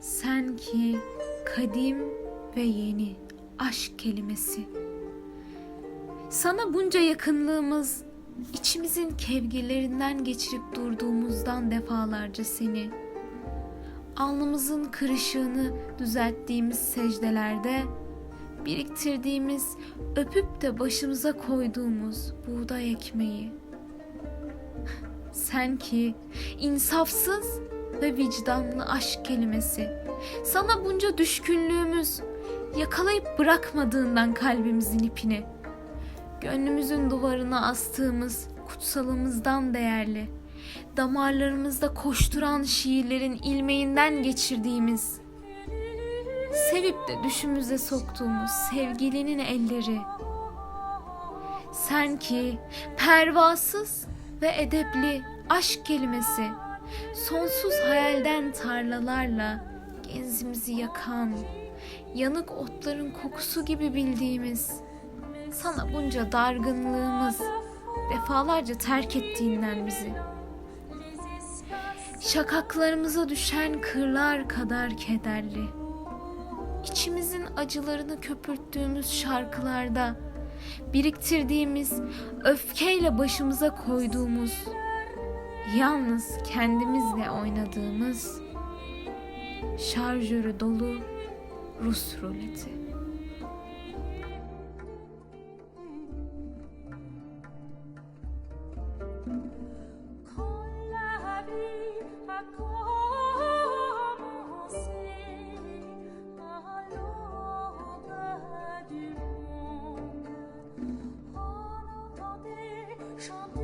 Sen ki kadim ve yeni aşk kelimesi. Sana bunca yakınlığımız, içimizin kevgirlerinden geçirip durduğumuzdan defalarca seni, alnımızın kırışığını düzelttiğimiz secdelerde, biriktirdiğimiz, öpüp de başımıza koyduğumuz buğday ekmeği. Sen ki insafsız ve vicdanlı aşk kelimesi. Sana bunca düşkünlüğümüz yakalayıp bırakmadığından kalbimizin ipini. Gönlümüzün duvarına astığımız kutsalımızdan değerli. Damarlarımızda koşturan şiirlerin ilmeğinden geçirdiğimiz. Sevip de düşümüze soktuğumuz sevgilinin elleri. Sen ki pervasız ve edepli aşk kelimesi sonsuz hayalden tarlalarla genzimizi yakan, yanık otların kokusu gibi bildiğimiz, sana bunca dargınlığımız, defalarca terk ettiğinden bizi. Şakaklarımıza düşen kırlar kadar kederli. İçimizin acılarını köpürttüğümüz şarkılarda, biriktirdiğimiz, öfkeyle başımıza koyduğumuz, yalnız kendimizle oynadığımız şarjörü dolu Rus ruleti. 说。